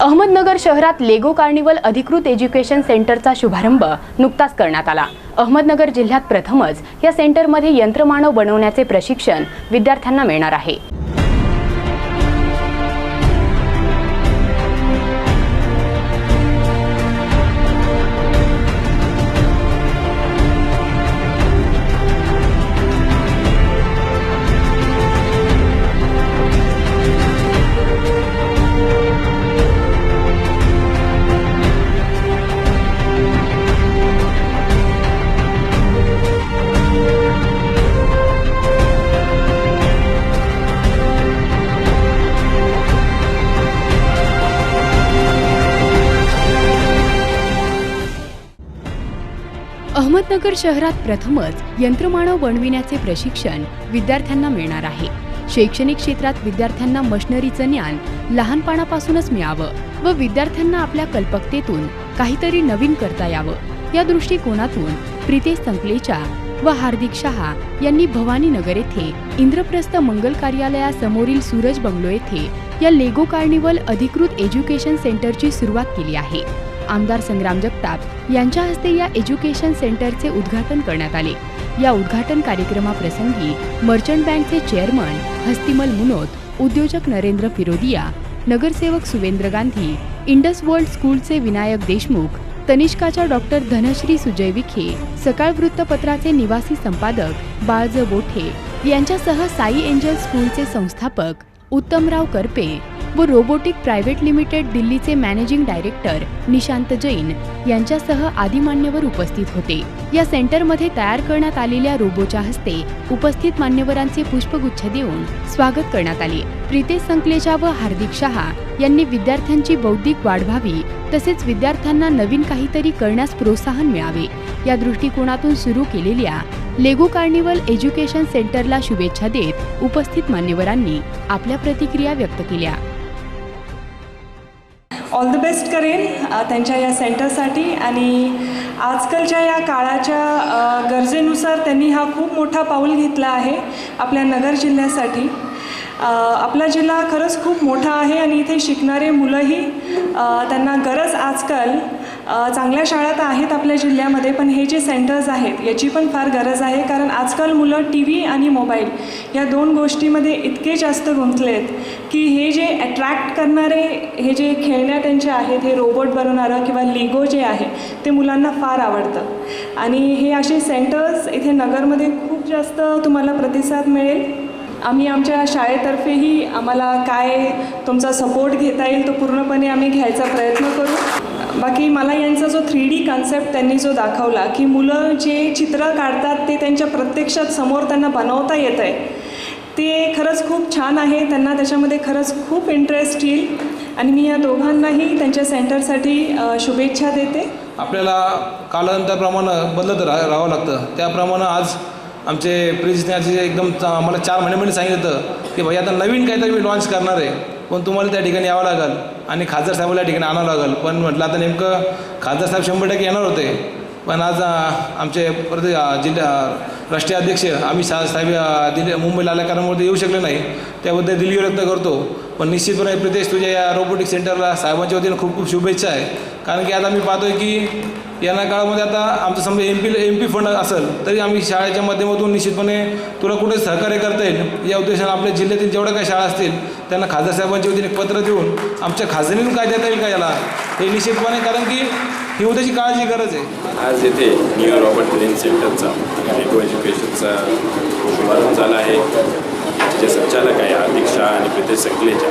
अहमदनगर शहरात लेगो कार्निवल अधिकृत एज्युकेशन सेंटरचा शुभारंभ नुकताच करण्यात आला. अहमदनगर जिल्ह्यात प्रथमच या सेंटरमध्ये यंत्रमानव बनवण्याचे प्रशिक्षण विद्यार्थ्यांना मिळणार आहे. अहमदनगर शहरात प्रथमच यंत्रमानव बनविण्याचे प्रशिक्षण विद्यार्थ्यांना मिळणार आहे. शैक्षणिक क्षेत्रात विद्यार्थ्यांना मशनरीचं ज्ञान लहानपणापासूनच मिळावं व विद्यार्थ्यांना आपल्या कल्पकतेतून काहीतरी नवीन करता यावं. या दृष्टिकोनातून प्रितेश संकलेचा व हार्दिक शहा यांनी भवानीनगर येथे इंद्रप्रस्थ मंगल कार्यालयासमोरील सूरज बंगलो येथे या लेगो कार्निवल अधिकृत एज्युकेशन सेंटरची सुरुवात केली आहे. आमदार संग्राम जगताप यांच्या हस्ते या एज्युकेशन सेंटरचे उद्घाटन करण्यात आले. या उद्घाटन कार्यक्रमाप्रसंगी मर्चंट बँकचे चेअरमन हस्तिमल मुनोत उद्योजक नरेंद्र फिरोदिया नगरसेवक सुवेंद्र गांधी इंडस वर्ल्ड स्कूलचे विनायक देशमुख तनिष्काच्या डॉक्टर धनश्री सुजय विखे सकाळ वृत्तपत्राचे निवासी संपादक बाळज बोठे यांच्यासह साई एंजल स्कूलचे संस्थापक उत्तमराव करपे व रोबोटिक प्रायव्हेट लिमिटेड दिल्लीचे मॅनेजिंग डायरेक्टर निशांत जैन यांच्यासह आदी मान्यवर उपस्थित होते. या सेंटरमध्ये तयार करण्यात आलेल्या रोबोच्या हस्ते उपस्थित मान्यवरांचे पुष्पगुच्छ देऊन स्वागत करण्यात आले. प्रितेश संकलेचा व हार्दिक शहा यांनी विद्यार्थ्यांची बौद्धिक वाढ व्हावी तसेच विद्यार्थ्यांना नवीन काहीतरी करण्यास प्रोत्साहन मिळावे. या दृष्टिकोनातून सुरू केलेल्या लेगो कार्निवल एज्युकेशन सेंटरला शुभेच्छा देत उपस्थित मान्यवरांनी आपल्या प्रतिक्रिया व्यक्त केल्या. ऑल द बेस्ट करेन त्यांच्या या सेंटरसाठी आणि आजकालच्या या काळाच्या गरजेनुसार त्यांनी हा खूप मोठा पाऊल घेतला आहे आपल्या नगर जिल्ह्यासाठी. आपला जिल्हा खरंच खूप मोठा आहे आणि इथे शिकणारे मुलंही त्यांना गरज आजकाल चांगल्या शाळा तर आहेत आपल्या जिल्ह्यामध्ये पण हे जे सेंटर्स आहेत याची पण फार गरज आहे. कारण आजकाल मुलं टी व्ही आणि मोबाईल या दोन गोष्टीमध्ये इतके जास्त गुंतले आहेत की हे जे अट्रॅक्ट करणारे हे जे खेळण्या त्यांचे आहेत हे रोबोट बनवणारं किंवा लिगो जे आहे ते मुलांना फार आवडतं. आणि हे असे सेंटर्स इथे नगरमध्ये खूप जास्त तुम्हाला प्रतिसाद मिळेल. आम्ही आमच्या शाळेतर्फेही आम्हाला काय तुमचा सपोर्ट घेता येईल तो पूर्णपणे आम्ही घ्यायचा प्रयत्न करू. बाकी मला यांचा जो थ्री डी कन्सेप्ट त्यांनी जो दाखवला की मुलं जे चित्र काढतात ते त्यांच्या प्रत्यक्षात समोर त्यांना बनवता येतं आहे ते खरंच खूप छान आहे. त्यांना त्याच्यामध्ये खरंच खूप इंटरेस्ट येईल. आणि मी या दोघांनाही त्यांच्या सेंटरसाठी शुभेच्छा देते. आपल्याला कालांतराप्रमाणे बदलत रा राहावं लागतं. त्याप्रमाणे आज आमचे प्रिन्सने एकदम मला चार महिन्यामध्ये सांगितलं होतं की भाई आता नवीन काहीतरी मी लॉन्च करणार आहे. पण तुम्हाला त्या ठिकाणी यावं लागेल. आणि खासदार साहेबाला ठिकाणी आणावं लागेल. पण म्हटलं आता नेमकं खासदार साहेब शंभर टक्के येणार होते. पण आज आमचे प्रति जिल्हा राष्ट्रीय अध्यक्ष आम्ही सा साहेब दिल्ली मुंबईला आल्या कारणामुळे येऊ शकले नाही. त्याबद्दल दिल्ली व्यक्त करतो. पण निश्चितपणे प्रितेश तुझ्या या रोबोटिक सेंटरला साहेबांच्या वतीनं खूप खूप शुभेच्छा आहे. कारण की आता मी पाहतोय की येणाऱ्या काळामध्ये आता आमचं समजा M P M P fund असेल तरी आम्ही शाळेच्या माध्यमातून निश्चितपणे तुला कुठे सहकार्य करता येईल? या उद्देशाने आपल्या जिल्ह्यातील जेवढ्या काही शाळा असतील त्यांना खासदार साहेबांच्या वतीने पत्र देऊन आमच्या खाजगीतून काय देता येईल का याला? हे निश्चितपणे कारण की ही उद्याची काळाची गरज आहे. आज येथे न्यू रॉबर्ट ब्रेन सेंटरचा एज्युकेशनचा शुभारंभ झाला आहे. याचे जे संचालक आहे हार्दिक शाह आणि प्रितेश संकलेच्या.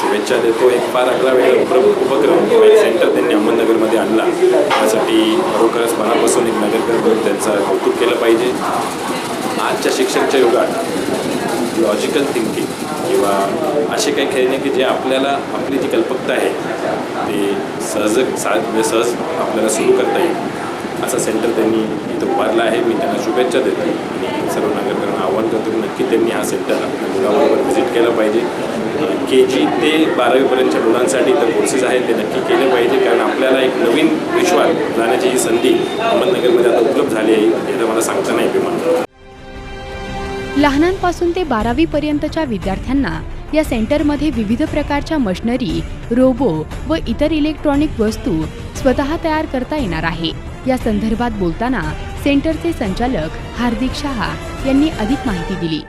शुभेच्छा देतो. एक फार अकरा वेगळा उपक्रम उपक्रम किंवा एक सेंटर त्यांनी अहमदनगरमध्ये आणला. त्यासाठी खरोखरच मनापासून एक नगरकर म्हणून त्यांचं कौतुक केलं पाहिजे. आजच्या शिक्षणच्या युगात लॉजिकल थिंकिंग किंवा असे काही खेळणे की जे आपल्याला आपली जी कल्पकता आहे ते सहज सा सहज आपल्याला सुरू करता येईल. असं सेंटर त्यांनी इथं उभारलं आहे. मी त्यांना शुभेच्छा देतो. आणि सर्व नागरिकांना आव्हान करतो की नक्की त्यांनी हा सेंटर आपल्या मुलाबरोबर व्हिजिट केलं पाहिजे. के जी ते बारावीपर्यंतच्या मुलांसाठी तर कोर्सेस आहेत ते नक्की केले पाहिजे. कारण आपल्याला एक नवीन विश्वात जाण्याची ही संधी अहमदनगरमध्ये आता उपलब्ध झाली आहे. हे तर मला सांगता नाही विमान लहानांपासून ते बारावीपर्यंतच्या विद्यार्थ्यांना या सेंटरमध्ये विविध प्रकारच्या मशनरी रोबो व इतर इलेक्ट्रॉनिक वस्तू स्वतः तयार करता येणार आहे. या संदर्भात बोलताना सेंटरचे संचालक हार्दिक शहा यांनी अधिक माहिती दिली.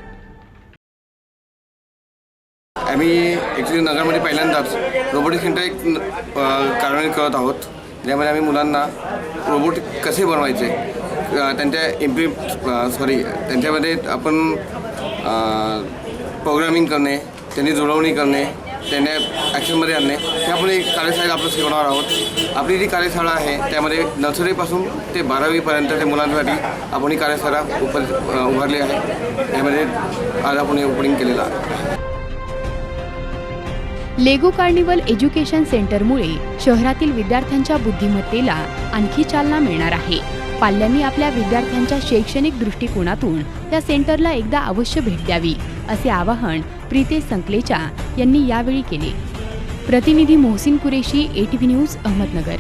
आम्ही ॲक्च्युली नगरमध्ये पहिल्यांदाच रोबोटिक सेंटर एक कार्यान्वित करत आहोत. ज्यामध्ये आम्ही मुलांना रोबोट कसे बनवायचे त्यांच्या इम्प्लि सॉरी त्यांच्यामध्ये आपण प्रोग्रामिंग करणे त्यांनी जुळवणी करणे त्यांना ॲक्शनमध्ये आणणे हे आपण एक कार्यशाळेत आपण शिकवणार आहोत. आपली जी कार्यशाळा आहे त्यामध्ये नर्सरीपासून ते बारावीपर्यंत ते मुलांसाठी आपण ही कार्यशाळा उप उभारली आहे. त्यामध्ये आज आपण हे ओपनिंग केलेलं आहे. लेगो कार्निवल एज्युकेशन सेंटरमुळे शहरातील विद्यार्थ्यांच्या बुद्धिमत्तेला आणखी चालना मिळणार आहे. पाल्यांनी आपल्या विद्यार्थ्यांच्या शैक्षणिक दृष्टिकोनातून त्या सेंटरला एकदा अवश्य भेट द्यावी. असे आवाहन प्रितेश संकलेचा यांनी यावेळी केले. प्रतिनिधी मोहसिन कुरेशी एटीव्ही न्यूज अहमदनगर.